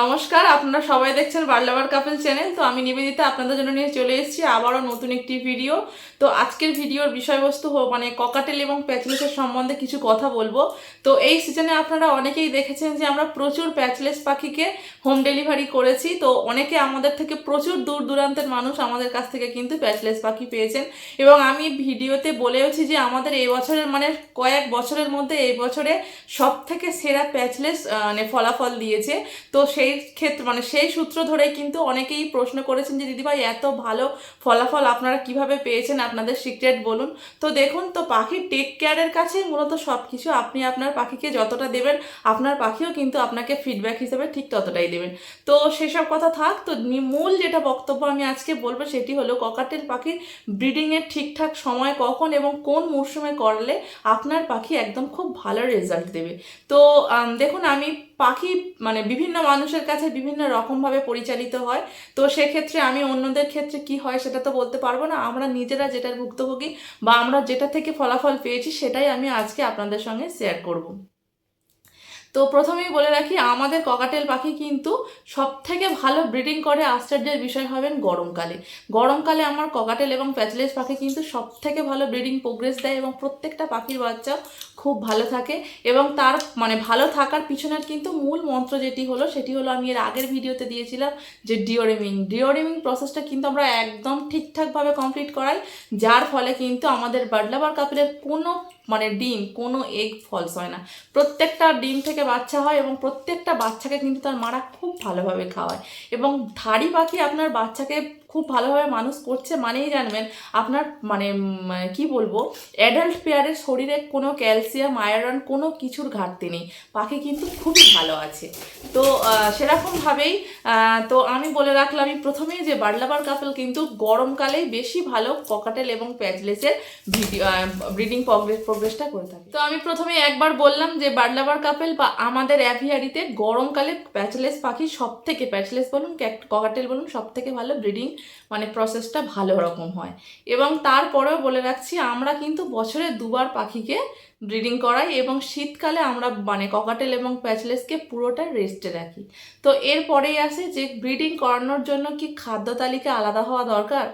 নমস্কার, আপনারা সবাই দেখছেন বার্লাবার কাপেল চ্যানেল। তো আমি নিবেদিতা আপনাদের জন্য নিয়ে চলে এসেছি আবারও নতুন একটি ভিডিও। তো আজকের ভিডিওর বিষয়বস্তু মানে ককাটেল এবং প্যাচলেসের সম্বন্ধে কিছু কথা বলব। তো এই সিজনে আপনারা অনেকেই দেখেছেন যে আমরা প্রচুর প্যাচলেস পাখিকে হোম ডেলিভারি করেছি। তো অনেকে আমাদের থেকে প্রচুর দূর দূরান্তের মানুষ আমাদের কাছ থেকে কিন্তু প্যাচলেস পাখি পেয়েছেন। এবং আমি ভিডিওতে বলেওছি যে আমাদের এই বছরের মানে কয়েক বছরের মধ্যে এই বছরে সব থেকে সেরা প্যাচলেস মানে ফলাফল দিয়েছে। তো সেই ক্ষেত্রে মানে সেই সূত্র ধরেই কিন্তু অনেকেই প্রশ্ন করেছেন যে, দিদিভাই, এত ভালো ফলাফল আপনারা কীভাবে পেয়েছেন? আপনাদের সিক্রেট বলুন। তো দেখুন, তো পাখির টেক কেয়ারের কাছে মূলত সব কিছু আপনি আপনার পাখিকে যতটা দেবেন, আপনার পাখিও কিন্তু আপনাকে ফিডব্যাক হিসেবে ঠিক ততটাই দেবেন। তো সেসব কথা থাক, তো মূল যেটা বক্তব্য আমি আজকে বলব সেটি হলো ককাটেল পাখির ব্রিডিংয়ের ঠিকঠাক সময় কখন এবং কোন মরশুমে করলে আপনার পাখি একদম খুব ভালো রেজাল্ট দেবে। তো দেখুন, আমি পাখি মানে বিভিন্ন মানুষের কাছে বিভিন্ন রকমভাবে পরিচালিত হয়। তো সেক্ষেত্রে আমি অন্যদের ক্ষেত্রে কি হয় সেটা তো বলতে পারব না। আমরা নিজেরা যেটার ভুক্তভোগী বা আমরা যেটা থেকে ফলাফল পেয়েছি সেটাই আমি আজকে আপনাদের সঙ্গে শেয়ার করব। তো প্রথমেই বলে রাখি, আমাদের ককাটেল পাখি কিন্তু সব থেকে ভালো ব্রিডিং করে আশ্চর্যের বিষয় হবেন গরমকালে। গরমকালে আমার ককাটেল এবং প্যাচলেস পাখি কিন্তু সব থেকে ভালো ব্রিডিং প্রোগ্রেস দেয় এবং প্রত্যেকটা পাখির বাচ্চা খুব ভালো থাকে এবং তার মানে ভালো থাকার পিছনের কিন্তু মূল মন্ত্র যেটি হলো, সেটি হলো আমি এর আগের ভিডিওতে দিয়েছিলাম যে ডিওরেমিং ডিওরেমিং প্রসেসটা কিন্তু আমরা একদম ঠিকঠাকভাবে কমপ্লিট করাই, যার ফলে কিন্তু আমাদের বাডলাবার কাপেলের কোনো মানে ডিম, কোনো এগ ফলস হয় না। প্রত্যেকটা ডিম থেকে বাচ্চা হয় এবং প্রত্যেকটা বাচ্চাকে কিন্তু তার মারা খুব ভালোভাবে খাওয়ায়। এবং ধাড়ি পাখি আপনার বাচ্চাকে খুব ভালোভাবে মানুষ করছে মানেই জানবেন, আপনার মানে কি বলব অ্যাডাল্ট পেয়ারের শরীরে কোনো ক্যালসিয়াম আয়রন কোনো কিছুর ঘাটতি নেই। পাখি কিন্তু খুবই ভালো আছে। তো সেরকমভাবেই তো আমি বলে রাখলাম, আমি প্রথমেই যে বার্লাবার কাপেল কিন্তু গরমকালেই বেশি ভালো ককাটেল এবং প্যাচলেসের ভিডিও ব্রিডিং প্রগ্রেস প্রোগ্রেসটা করে থাকে। তো আমি প্রথমে একবার বললাম যে বার্লাবার কাপেল বা আমাদের অ্যাভিয়ারিতে গরমকালে প্যাচলেস পাখি সব থেকে প্যাচলেস বলুন ককাটেল বলুন সব থেকে ভালো ব্রিডিং মানে প্রসেসটা ভালো রকম হয়। এবং তারপরেও বলে রাখছি, আমরা কিন্তু বছরে দুবার পাখিকে ব্রিডিং করাই এবং শীতকালে আমরা মানে ককাটেল এবং প্যাচলেসকে পুরোটা রেস্টে রাখি। তো এরপরেই আসে যে ব্রিডিং করানোর জন্য কি খাদ্য তালিকা আলাদা হওয়া দরকার?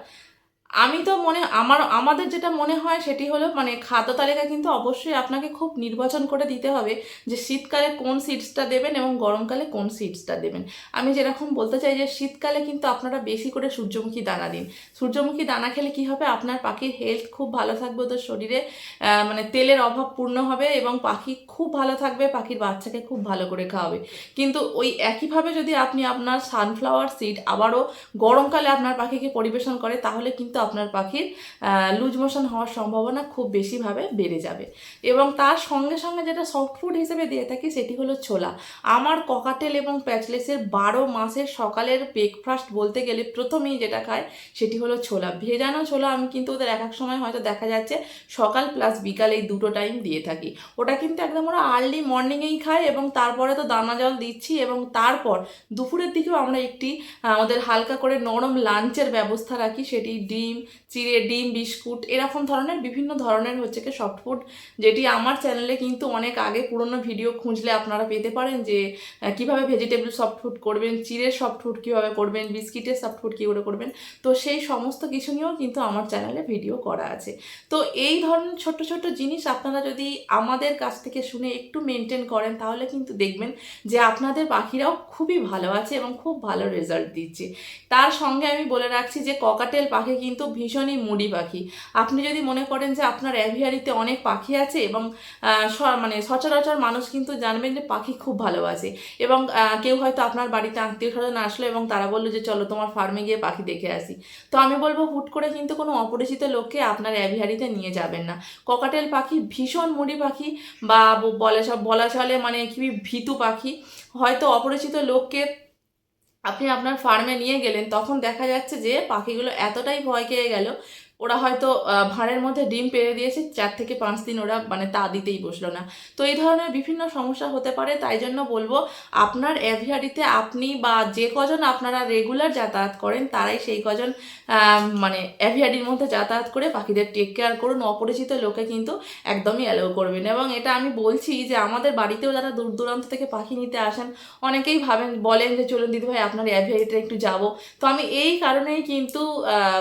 আমি তো মনে, আমার, আমাদের যেটা মনে হয় সেটি হলো মানে খাদ্য তালিকা কিন্তু অবশ্যই আপনাকে খুব নির্বাচন করে দিতে হবে যে শীতকালে কোন সিডসটা দেবেন এবং গরমকালে কোন সিডসটা দেবেন। আমি যেরকম বলতে চাই যে শীতকালে কিন্তু আপনারা বেশি করে সূর্যমুখী দানা দিন। সূর্যমুখী দানা খেলে কি হবে? আপনার পাখির হেলথ খুব ভালো থাকবে, ওদের শরীরে মানে তেলের অভাব পূর্ণ হবে এবং পাখি খুব ভালো থাকবে, পাখির বাচ্চাকে খুব ভালো করে খাওয়াবে। কিন্তু ওই একইভাবে যদি আপনি আপনার সানফ্লাওয়ার সিড আবারও গরমকালে আপনার পাখিকে পরিবেশন করে, তাহলে কিন্তু আপনার পাখির লুজ মোশন হওয়ার সম্ভাবনা খুব বেশিভাবে বেড়ে যাবে। এবং তার সঙ্গে সঙ্গে যেটা সফট ফুড হিসেবে দিয়ে থাকি সেটি হলো ছোলা। আমার ককাটেল এবং প্যাচলেসের বারো মাসের সকালের ব্রেকফাস্ট বলতে গেলে প্রথমেই যেটা খায় সেটি হলো ছোলা। ভেজানো ছোলা আমি কিন্তু ওদের এক এক সময় হয়তো দেখা যাচ্ছে সকাল প্লাস বিকাল এই দুটো টাইম দিয়ে থাকি। ওটা কিন্তু একদম ওরা আর্লি মর্নিংয়েই খায় এবং তারপরে তো দানা জল দিচ্ছি এবং তারপর দুপুরের দিকেও আমরা একটি ওদের হালকা করে নরম লাঞ্চের ব্যবস্থা রাখি সেটি ডিম চিড়ে ডিম, বিস্কুট, এরকম ধরনের বিভিন্ন ধরনের হচ্ছে কি সফট ফুড যেটি আমার চ্যানেলে কিন্তু অনেক আগে পুরনো ভিডিও খুঁজলে আপনারা পেতে পারেন যে কীভাবে ভেজিটেবল সফট ফুড করবেন চিড়ের সফট ফুড কীভাবে করবেন, বিস্কিটের সফট ফুড কী করে করবেন, তো সেই সমস্ত কিছু নিয়েও কিন্তু আমার চ্যানেলে ভিডিও করা আছে। তো এই ধরনের ছোট ছোট জিনিস আপনারা যদি আমাদের কাছ থেকে শুনে একটু মেনটেন করেন, তাহলে কিন্তু দেখবেন যে আপনাদের পাখিরাও খুবই ভালো আছে এবং খুব ভালো রেজাল্ট দিচ্ছে। তার সঙ্গে আমি বলে রাখছি যে ককাটেল পাখি কিন্তু ভীষণই মুডি পাখি। আপনি যদি মনে করেন যে আপনার অ্যাভিয়ারিতে অনেক পাখি আছে এবং মানে সচরাচর মানুষ কিন্তু জানবেন যে পাখি খুব ভালোবাসে এবং কেউ হয়তো আপনার বাড়িতে আত্মীয় স্বজন আসলো এবং তারা বলল যে চলো তোমার ফার্মে গিয়ে পাখি দেখে আসি। তো আমি বলব হুট করে কিন্তু কোনো অপরিচিত লোককে আপনার অ্যাভিয়ারিতে নিয়ে যাবেন না। ককাটেল পাখি ভীষণ মুডি পাখি বা বলে বলা চলে মানে কি ভীতু পাখি। হয়তো অপরিচিত লোককে আপনি আপনার ফার্মে নিয়ে গেলেন তখন দেখা যাচ্ছে যে পাখিগুলো এতটাই ভয় খেয়ে গেল ওরা হয়তো ভাঁড়ের মধ্যে ডিম পেড়ে দিয়েছে, চার থেকে পাঁচ দিন ওরা মানে তা দিতেই বসল না। তো এই ধরনের বিভিন্ন সমস্যা হতে পারে, তাই জন্য বলব, আপনার অ্যাভিয়ারিতে আপনি বা যে কজন আপনারা রেগুলার যাতায়াত করেন, তারাই সেই কজন মানে অ্যাভিয়ারির মধ্যে যাতায়াত করে পাখিদের টেক কেয়ার করুন। অপরিচিত লোকে কিন্তু একদমই অ্যালাউ করবেন এবং এটা আমি বলছি যে আমাদের বাড়িতেও যারা দূর দূরান্ত থেকে পাখি নিতে আসেন, অনেকেই ভাবেন, বলেন যে, চলুন দিদিভাই, আপনার অ্যাভিয়ারিতে একটু যাব। তো আমি এই কারণেই কিন্তু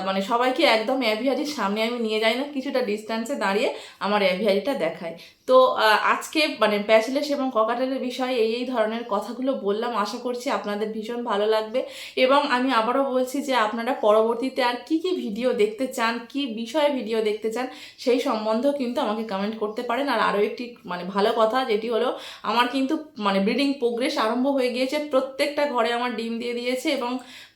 মানে সবাইকে একদম অ্যাভিয়ারির সামনে আমি নিয়ে যাই না কিছুটা ডিস্ট্যান্সে দাঁড়িয়ে আমার অ্যাভিয়ারিটা দেখাই তো আজকে মানে প্যাচলেস এবং ককাটেলের বিষয়ে এই এই ধরনের কথাগুলো বললাম। আশা করছি আপনাদের ভীষণ ভালো লাগবে। এবং আমি আবারও বলছি যে, আপনারা পরবর্তীতে আর কি কি ভিডিও দেখতে চান, কি বিষয়ে ভিডিও দেখতে চান, সেই সম্বন্ধেও কিন্তু আমাকে কমেন্ট করতে পারেন। আর আরও একটি মানে ভালো কথা যেটি হলো, আমার কিন্তু মানে ব্রিডিং প্রোগ্রেস আরম্ভ হয়ে গিয়েছে। প্রত্যেকটা ঘরে আমার ডিম দিয়ে দিয়েছে এবং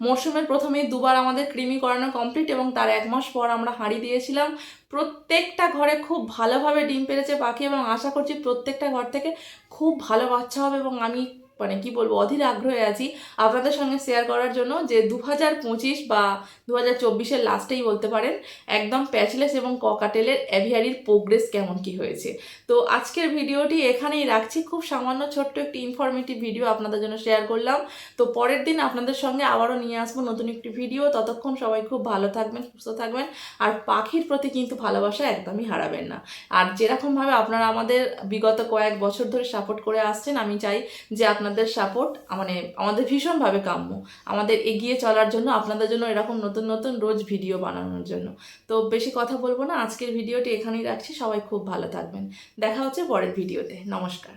মরশুমের প্রথমেই দুবার আমাদের কৃমি করানো কমপ্লিট এবং তার এক মাস পর আমরা হাঁড়ি দিয়েছিলাম। প্রত্যেকটা ঘরে খুব ভালোভাবে ডিম পেরেছে পাখি এবং আশা করছি প্রত্যেকটা ঘর থেকে খুব ভালো বাচ্চা হবে এবং আমি মানে কি বলব, অধীর আগ্রহে আছি আপনাদের সঙ্গে শেয়ার করার জন্য যে দু হাজার পঁচিশ বা দু হাজার চব্বিশের লাস্টেই বলতে পারেন, একদম প্যাচলেস এবং ককাটেলের অ্যাভিয়ারির প্রোগ্রেস কেমন কি হয়েছে। তো আজকের ভিডিওটি এখানেই রাখছি। খুব সামান্য ছোট্ট একটি ইনফরমেটিভ ভিডিও আপনাদের জন্য শেয়ার করলাম। তো পরের দিন আপনাদের সঙ্গে আবারও নিয়ে আসব নতুন একটি ভিডিও ততক্ষণ সবাই খুব ভালো থাকবেন, সুস্থ থাকবেন। আর পাখির প্রতি কিন্তু ভালোবাসা একদমই হারাবেন না। আর যেরকমভাবে আপনারা আমাদের বিগত কয়েক বছর ধরে সাপোর্ট করে আসছেন, আমি চাই যে আপনাদের সাপোর্ট মানে আমাদের ভীষণভাবে কাম্য। আমাদের এগিয়ে চলার জন্য, আপনাদের জন্য এরকম নতুন নতুন রোজ ভিডিও বানানোর জন্য। তো বেশি কথা বলব না, আজকের ভিডিওটি এখানেই রাখছি, সবাই খুব ভালো থাকবেন। দেখা হচ্ছে পরের ভিডিওতে নমস্কার।